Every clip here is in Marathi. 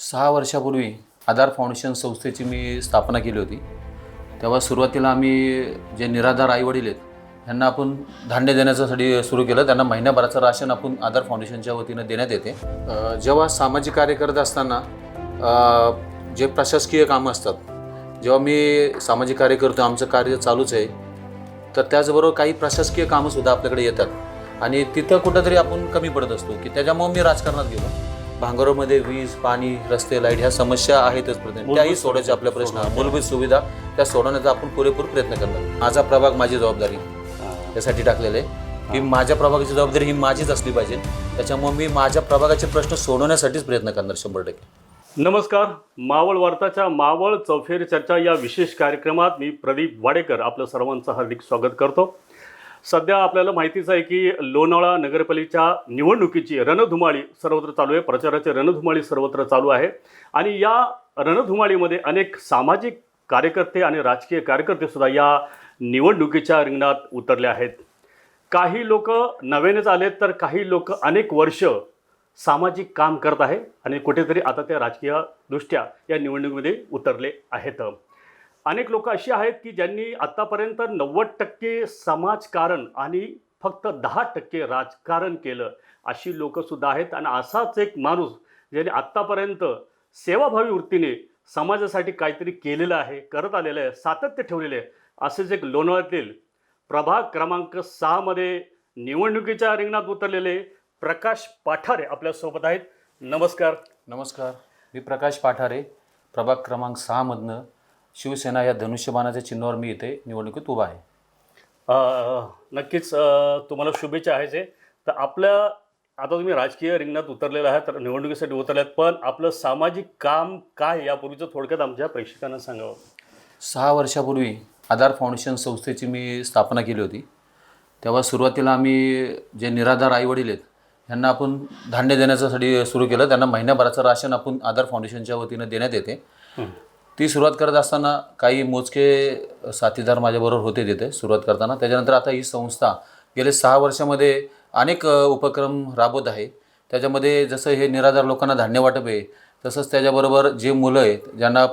सहा वर्षापूर्वी आधार फाउंडेशन संस्थेची मी स्थापना केली होती. तेव्हा सुरुवातीला आम्ही जे निराधार आईवडील आहेत ह्यांना आपण धान्य देण्याच्यासाठी सुरू केलं. त्यांना महिन्याभराचं राशन आपण आधार फाउंडेशनच्या वतीनं देण्यात येते. जेव्हा सामाजिक कार्य करत असताना जे प्रशासकीय कामं असतात जेव्हा मी सामाजिक कार्य करतो आमचं कार्य चालूच आहे तर त्याचबरोबर काही प्रशासकीय कामंसुद्धा आपल्याकडे येतात. आणि तिथं कुठंतरी आपण कमी पडत असतो की त्याच्यामुळं मी राजकारणात गेलो. भांगरोमध्ये वीज पाणी रस्ते लाइट ह्या समस्या आहेतच प्रत्येक त्याही सोडायचे आपल्या प्रश्न मूलभूत सुविधा त्या सोडवण्याचा आपण पुरेपूर प्रयत्न करणार. माझा प्रभाग माझी जबाबदारी यासाठी टाकलेलं. आहे की माझ्या प्रभागाची जबाबदारी ही माझीच असली पाहिजे. त्याच्यामुळे मी माझ्या प्रभागाचे प्रश्न सोडवण्यासाठीच प्रयत्न करणार शंभर टक्के. नमस्कार. मावळ वार्ताच्या मावळ चौफेर चर्चा या विशेष कार्यक्रमात मी प्रदीप वाडेकर आपलं सर्वांचं हार्दिक स्वागत करतो. सध्या आपल्याला माहितीच आहे की लोणावळा नगरपालिकेच्या निवडणुकीची रणधुमाळी सर्वत्र चालू आहे. प्रचाराची रणधुमाळी सर्वत्र चालू आहे. आणि या रणधुमाळीमध्ये अनेक सामाजिक कार्यकर्ते आणि राजकीय कार्यकर्ते सुद्धा या निवडणुकीच्या रिंगणात उतरले आहेत. काही लोक नव्यानेच आलेत तर काही लोक अनेक वर्ष सामाजिक काम करत आहे आणि कुठेतरी आता ते राजकीय दृष्ट्या या निवडणुकीमध्ये उतरले आहेत. अनेक लोक अशी आहेत की ज्यांनी आत्तापर्यंत नव्वद टक्के समाजकारण आणि फक्त दहा टक्के राजकारण केलं अशी लोकंसुद्धा आहेत. आणि असाच एक माणूस ज्याने आत्तापर्यंत सेवाभावी वृत्तीने समाजासाठी काहीतरी केलेलं आहे करत आलेलं आहे सातत्य ठेवलेलं आहे असेच एक लोणावळ्यातील प्रभाग क्रमांक सहामध्ये निवडणुकीच्या रिंगणात उतरलेले प्रकाश पाठारे आपल्यासोबत आहेत. नमस्कार. नमस्कार. मी प्रकाश पाठारे प्रभाग क्रमांक सहामधनं शिवसेना या धनुष्यबाणाच्या चिन्हावर मी इथे निवडणुकीत उभा आहे. नक्कीच तुम्हाला शुभेच्छा आहेच आहे तर आपल्या आता तुम्ही राजकीय रिंगणात उतरलेला आहात तर निवडणुकीसाठी उतरले आहेत पण आपलं सामाजिक काम काय यापूर्वीचं थोडक्यात आमच्या प्रेक्षकांना सांगावं? सहा वर्षापूर्वी आधार फाउंडेशन संस्थेची मी स्थापना केली होती. तेव्हा सुरुवातीला आम्ही जे निराधार आईवडील आहेत यांना आपण धान्य देण्याच्यासाठी सुरू केलं. त्यांना महिन्याभराचं राशन आपण आधार फाउंडेशनच्या वतीनं देण्यात येते. ती सुरुवात करत असताना काही मोजके साथीदार माझ्याबरोबर होते तिथे सुरुवात करताना. त्याच्यानंतर आता ही संस्था गेले सहा वर्षामध्ये अनेक उपक्रम राबवत आहे. त्याच्यामध्ये जसं हे निराधार लोकांना धान्य वाटप आहे तसंच त्याच्याबरोबर जे मुलं आहेत ज्यांना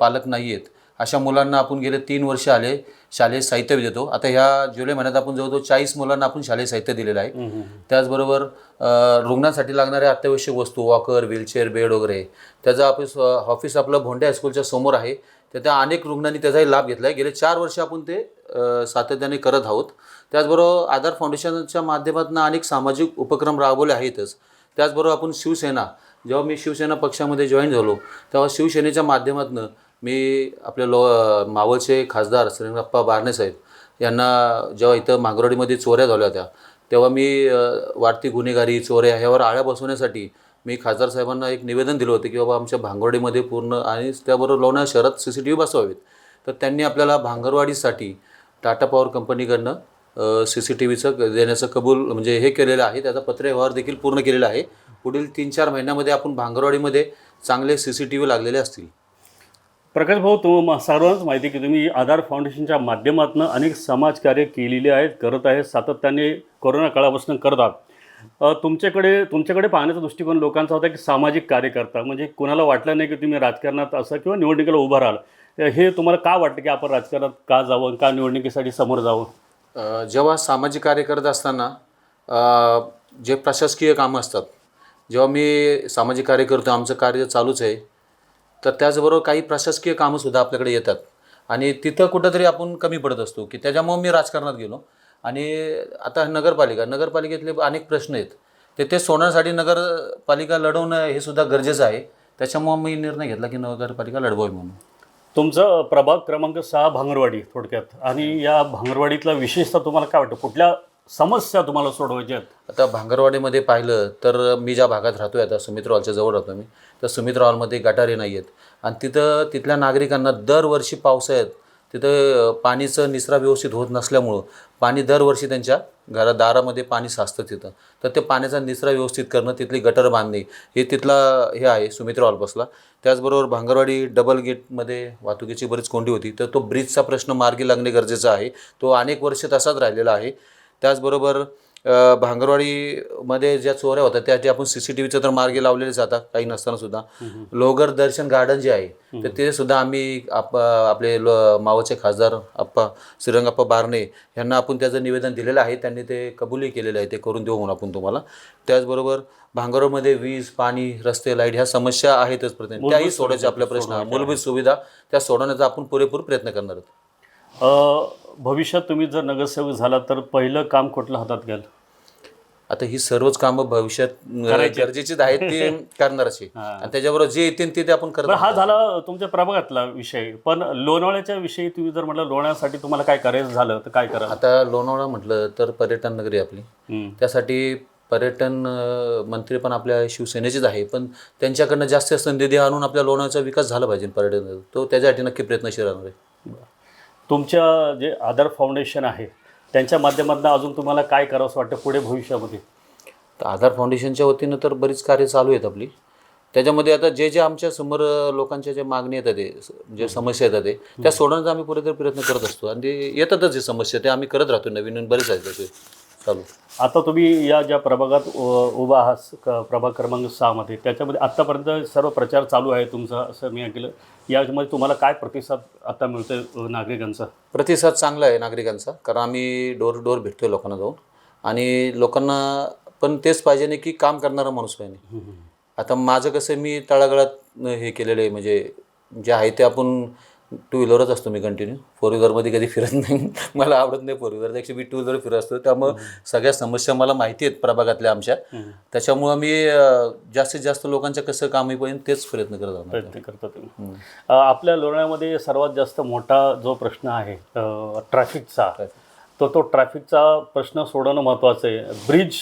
पालक नाही आहेत अशा मुलांना आपण गेले तीन वर्ष आले शालेय साहित्य देतो. आता ह्या जुलै महिन्यात आपण जवळजवळ चाळीस मुलांना आपण शालेय साहित्य दिलेलं आहे. त्याचबरोबर रुग्णांसाठी लागणाऱ्या अत्यावश्यक वस्तू वॉकर व्हीलचेअर बेड वगैरे त्याचं ऑफिस ऑफिस आपलं भोंडे हायस्कूलच्या समोर आहे. तर त्या अनेक रुग्णांनी त्याचाही लाभ घेतला आहे गेले चार वर्ष आपण ते सातत्याने करत आहोत. त्याचबरोबर आधार फाउंडेशनच्या माध्यमातून अनेक सामाजिक उपक्रम राबवले आहेतच. त्याचबरोबर आपण शिवसेना जेव्हा मी शिवसेना पक्षामध्ये जॉईन झालो तेव्हा शिवसेनेच्या माध्यमातून मी आपले लो मावळचे खासदार श्रीरंगप्पा बारणे साहेब यांना जेव्हा इथं मांगरोळीमध्ये चोऱ्या झाल्या होत्या तेव्हा मी वाढती गुन्हेगारी चोऱ्या ह्यावर आळ्या बसवण्यासाठी मी खासदार साहेबांना एक निवेदन दिलं होतं की बाबा आमच्या भांगरवाडीमध्ये पूर्ण आणि त्याबरोबर लोणार शहरात सी सी टी व्ही बसवावेत. तर त्यांनी आपल्याला भांगरवाडीसाठी टाटा पॉवर कंपनीकडनं सी सी टी व्हीचं देण्याचं कबूल म्हणजे हे केलेलं आहे. त्याचा पत्रव्यवहार देखील पूर्ण केलेला आहे. पुढील तीन चार महिन्यामध्ये आपण भांगरवाडीमध्ये चांगले सी सी टी व्ही लागलेले असतील. प्रकाश भाऊ तुम सर्वांच माहिती की तुम्ही आधार फाउंडेशनच्या माध्यमातून अनेक समाजकार्य केलेले आहेत करत आहेत सातत्याने कोरोना काळापासून करतात तुमच्याकडे तुमच्याकडे पाहण्याचा दृष्टिकोन लोकांचा होता की सामाजिक कार्यकर्ता म्हणजे कोणाला वाटलं नाही की तुम्ही राजकारणात असं किंवा निवडणुकीला उभं राहाल. हे तुम्हाला का वाटतं की आपण राजकारणात का जावं का निवडणुकीसाठी समोर जावं? जेव्हा सामाजिक कार्य करत असताना जे प्रशासकीय कामं असतात जेव्हा मी सामाजिक कार्य करतो आमचं कार्य चालूच आहे तर त्याचबरोबर काही प्रशासकीय कामंसुद्धा आपल्याकडे येतात. आणि तिथं कुठंतरी आपण कमी पडत असतो की त्याच्यामुळं मी राजकारणात गेलो. आणि आता नगरपालिका नगरपालिकेतले अनेक प्रश्न आहेत. ते ते सोडण्यासाठी नगरपालिका लढवणं हे सुद्धा गरजेचं आहे. त्याच्यामुळं मी निर्णय घेतला की नगरपालिका लढवावी म्हणून. तुमचा प्रभाग क्रमांक सहा भांगरवाडी थोडक्यात. आणि या भांगरवाडीतला विशेषतः तुम्हाला काय वाटतं? कुठल्या समस्या तुम्हाला सोडवायच्या आहेत. आता भांगरवाडीमध्ये पाहिलं तर मी ज्या भागात राहतो आहे आता सुमित्र हॉलच्या जवळ राहतो मी तर सुमित्र हॉलमध्ये गटारे नाही आहेत. आणि तिथं तिथल्या नागरिकांना दरवर्षी पावसाळ्यात तिथं पाणीचं निचरा व्यवस्थित होत नसल्यामुळं पाणी दरवर्षी त्यांच्या घरा दारामध्ये पाणी साचतं तिथं. तर ते पाण्याचा निचरा व्यवस्थित करणं तिथली गटर बांधणे हे तिथला हे आहे सुमित्र हॉलपासला त्याचबरोबर भांगरवाडी डबल गेटमध्ये वाहतुकीची बरीच कोंडी होती तर तो ब्रिजचा प्रश्न मार्गी लागणे गरजेचं आहे. तो अनेक वर्ष तसाच राहिलेला आहे. त्याचबरोबर भांगरवाडीमध्ये ज्या चोऱ्या होत्या त्यासाठी आपण सी सी टी व्हीचं तर मार्गी लावलेलेच आता काही नसताना सुद्धा. लोगर दर्शन गार्डन जे आहे तर ते सुद्धा आम्ही आप आपले लो मावळचे खासदार आप्पा श्रीरंगाप्पा बारणे यांना आपण त्याचं निवेदन दिलेलं आहे. त्यांनी ते कबूलही केलेलं आहे ते करून देऊ म्हणून आपण तुम्हाला. त्याचबरोबर भांगरवाडीमध्ये वीज पाणी रस्ते लाइट ह्या समस्या आहेतच प्रत्येक. त्याही सोडायचे आपल्या प्रश्न. मूलभूत सुविधा त्या सोडवण्याचा आपण पुरेपूर प्रयत्न करणार आहोत. भविष्यात तुम्ही जर नगरसेवक झाला तर पहिलं काम कुठलं हातात घ्याल? आता ही सर्वच कामं भविष्यात गरजेचीच आहेत ते करणारच आहे. आणि त्याच्याबरोबर जे येतील ते ते आपण करत बरं हा झाला तुमच्या प्रभागातला विषय. पण लोणावळ्याच्या विषयी तुम्ही जर म्हटलं लोणासाठी तुम्हाला काय करायचं झालं तर काय करा आता लोणावळा म्हटलं तर पर्यटन नगरी आहे आपली. त्यासाठी पर्यटन अं, मंत्री पण आपल्या शिवसेनेचेच आहे. पण त्यांच्याकडनं जास्त निधी आणून आपल्या लोणावळ्याचा विकास झाला पाहिजे पर्यटन तो त्याच्यासाठी नक्की प्रयत्नशील राहणार आहे. तुमच्या जे आधार फाउंडेशन आहे त्यांच्या माध्यमातून अजून तुम्हाला काय करावंसं वाटतं पुढे भविष्यामध्ये? तर आधार फाउंडेशनच्या वतीनं तर बरीच कार्य चालू आहेत आपली. त्याच्यामध्ये आता जे जे आमच्यासमोर लोकांच्या जे मागणी येतात ते जे म्हणजे समस्या येतात ते त्या सोडवण्याचा आम्ही पुरेपूर प्रयत्न करत असतो. आणि ते येतातच जे समस्या ते आम्ही करत राहतो नवीन नवीन बरेच आहेत त्याचे. चालू आता तुम्ही या ज्या प्रभागात उभा आहात क- प्रभाग क्रमांक सहामध्ये त्याच्यामध्ये आत्तापर्यंत सर्व प्रचार चालू आहे तुमचा असं मी ऐकलं. यामध्ये तुम्हाला काय प्रतिसाद आता मिळतोय अ, नागरिकांचा? प्रतिसाद चांगला आहे नागरिकांचा कारण आम्ही डोर डोर भेटतोय लोकांना जाऊन. आणि लोकांना पण तेच पाहिजे नाही की काम करणारा माणूस पाहिजे आता माझं कसं मी तळागाळात हे केलेलं आहे म्हणजे जे आहे ते आपण टू व्हीलरच असतो मी कंटिन्यू फोर व्हीलरमध्ये कधी फिरत नाही. मला आवडत नाही फोर व्हीलर त्यापेक्षा मी टू व्हीलर फिरत असतो. त्यामुळं सगळ्या समस्या मला माहिती आहेत प्रभागातल्या आमच्या. त्याच्यामुळं मी जास्तीत जास्त लोकांच्या कसं काम होईल तेच प्रयत्न करत आहोत प्रयत्न करता तुम्ही. आपल्या लोणावळ्यामध्ये सर्वात जास्त मोठा जो प्रश्न आहे ट्रॅफिकचा तो तो ट्रॅफिकचा प्रश्न सोडवणं महत्त्वाचं आहे. ब्रिज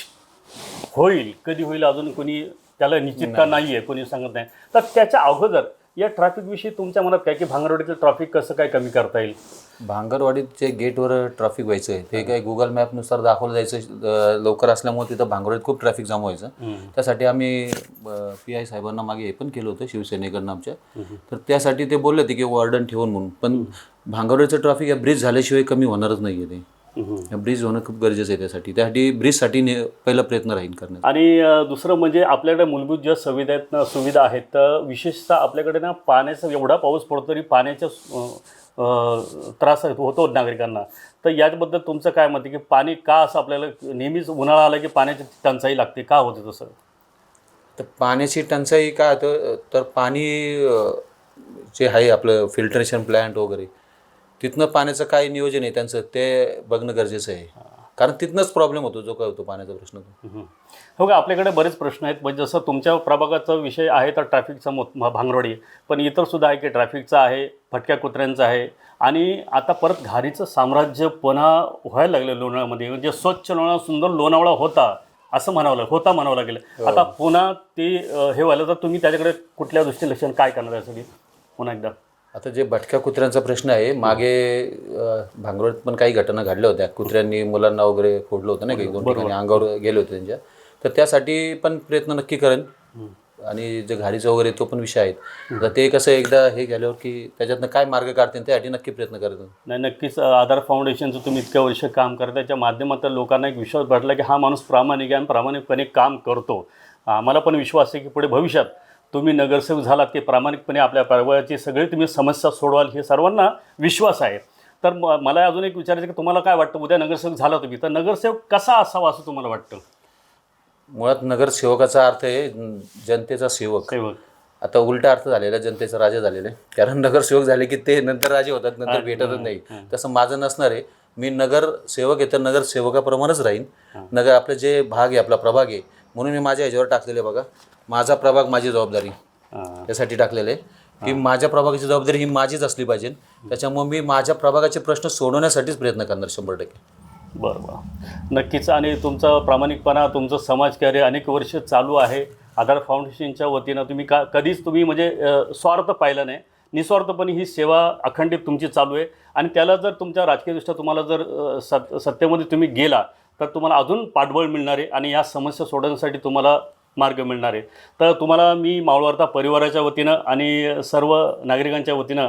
होईल कधी होईल अजून कोणी त्याला निश्चितता नाही. आहे कोणी सांगत नाही. तर त्याच्या अगोदर या ट्रॅफिकविषयी तुमच्या मनात काय की भांगरवाडीतील ट्रॅफिक कसं काय कमी करता येईल? भांगरवाडीत जे गेटवर ट्रॅफिक व्हायचं आहे ते काय गुगल मॅपनुसार दाखवलं जायचं लवकर असल्यामुळे तिथं भांगरवाडीत खूप ट्रॅफिक जाम व्हायचं. त्यासाठी आम्ही पी आय साहेबांना मागे हे पण केलं होतं शिवसेनेकडनं आमच्या. तर त्यासाठी ते बोलले होते की वॉर्डन ठेवून म्हणून. पण भांगरवाडीचं ट्रॅफिक या ब्रिज झाल्याशिवाय कमी होणारच नाही आहे ते. ब्रिज होणं खूप गरजेचं आहे त्यासाठी. त्यासाठी ब्रिजसाठी ने पहिला प्रयत्न राहील करण्याचा. आणि दुसरं म्हणजे आपल्याकडे मूलभूत ज्या सुविधा आहेत ना सुविधा आहेत तर विशेषतः आपल्याकडे ना पाण्याचा एवढा पाऊस पडतो तरी पाण्याच्या त्रास होतो नागरिकांना. तर याबद्दल तुमचं काय मत आहे की पाणी का असं आपल्याला नेहमीच उन्हाळा आला की पाण्याची टंचाई लागते? का होते तसं? तर पाण्याची टंचाई काय होतं? तर पाणी जे आहे आपलं फिल्टरेशन प्लॅन्ट वगैरे तिथनं पाण्याचं काय नियोजन आहे? त्यांचं ते बघणं गरजेचं आहे. कारण तिथनंच प्रॉब्लेम होतो जो काय होतो पाण्याचा प्रश्न तो. हं. हो का आपल्याकडे बरेच प्रश्न आहेत. म्हणजे जसं तुमच्या प्रभागाचा विषय आहे तर ट्रॅफिकचा म- भांगरवाडी पण इतर सुद्धा आहे की ट्रॅफिकचा आहे फटक्या कुत्र्यांचा आहे. आणि आता परत घारीचं साम्राज्य पुन्हा व्हायला लागलं लोणावळ्यामध्ये. म्हणजे स्वच्छ लोणावळा सुंदर लोणावळा होता असं म्हणावं लागलं होता म्हणावं लागेल. आता पुन्हा ते हे व्हायला तर तुम्ही त्याच्याकडे कुठल्या दृष्टी लक्षण काय करणार यासाठी? पुन्हा एकदा. आता जे भटक्या कुत्र्यांचा प्रश्न आहे मागे भांगरोळीत पण काही घटना घडल्या होत्या. कुत्र्यांनी मुलांना वगैरे फोडलं होतं नाही काही दोन ठिकाणी अंगावर गेले होते त्यांच्या. तर त्यासाठी पण प्रयत्न नक्की करेन. आणि जे घारीचं वगैरे तो पण विषय आहे. तर ते कसं एकदा हे गेल्यावर की त्याच्यातनं काय मार्ग काढतील त्यासाठी नक्की प्रयत्न करतो नाही नक्कीच आधार फाउंडेशनचं तुम्ही इतक्या वर्ष काम करता त्याच्या माध्यमातून लोकांना एक विश्वास भेटला की हा माणूस प्रामाणिक आहे आणि प्रामाणिकपणे काम करतो. आम्हाला पण विश्वास आहे की पुढे भविष्यात तुम्ही नगरसेवक झालात की प्रामाणिकपणे आपल्या परिवाराची सगळी तुम्ही समस्या सोडवाल हे सर्वांना विश्वास आहे. तर म मला अजून एक विचारायचं की तुम्हाला काय वाटतं? उद्या नगरसेवक झाला तुम्ही तर नगरसेवक कसा असावा असं तुम्हाला वाटतं? मुळात नगरसेवकाचा अर्थ आहे जनतेचा सेवक. सेवक. आता उलटा अर्थ झालेला जनतेचा राजा झालेला आहे. कारण नगरसेवक झाले की ते नंतर राजे होतात नंतर भेटतच नाही. तसं माझं नसणार आहे. मी नगरसेवक आहे तर नगरसेवकाप्रमाणेच राहीन. नगर आपलं जे भाग आहे आपला प्रभाग आहे म्हणून मी माझ्या ह्याच्यावर टाकलेलं आहे बघा. माझा प्रभाग माझी जबाबदारी हां. त्यासाठी टाकलेलं आहे. की माझ्या प्रभागाची जबाबदारी ही माझीच असली पाहिजे. त्याच्यामुळे मी माझ्या प्रभागाचे प्रश्न सोडवण्यासाठीच प्रयत्न करणार शंभर टक्के. बरं बरं. नक्कीच. आणि तुमचा प्रामाणिकपणा तुमचं समाजकार्य अनेक वर्ष चालू आहे. आधार फाउंडेशनच्या वतीनं तुम्ही का कधीच तुम्ही म्हणजे अ, स्वार्थ पाहिला नाही. निस्वार्थपणे ही सेवा अखंडित तुमची चालू आहे. आणि त्याला जर तुमच्या राजकीयदृष्ट्या तुम्हाला जर अ, सत सत्तेमध्ये तुम्ही गेला तर तुम्हाला अजून पाठबळ मिळणार आहे. आणि या समस्या सोडवण्यासाठी तुम्हाला मार्ग मिळणार आहे. तर तुम्हाला मी मावळवार्ता परिवाराच्या वतीनं आणि सर्व नागरिकांच्या वतीनं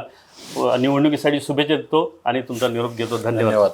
निवडणुकीसाठी शुभेच्छा देतो आणि तुमचा निरोप घेतो. धन्यवाद. धन्यवाद.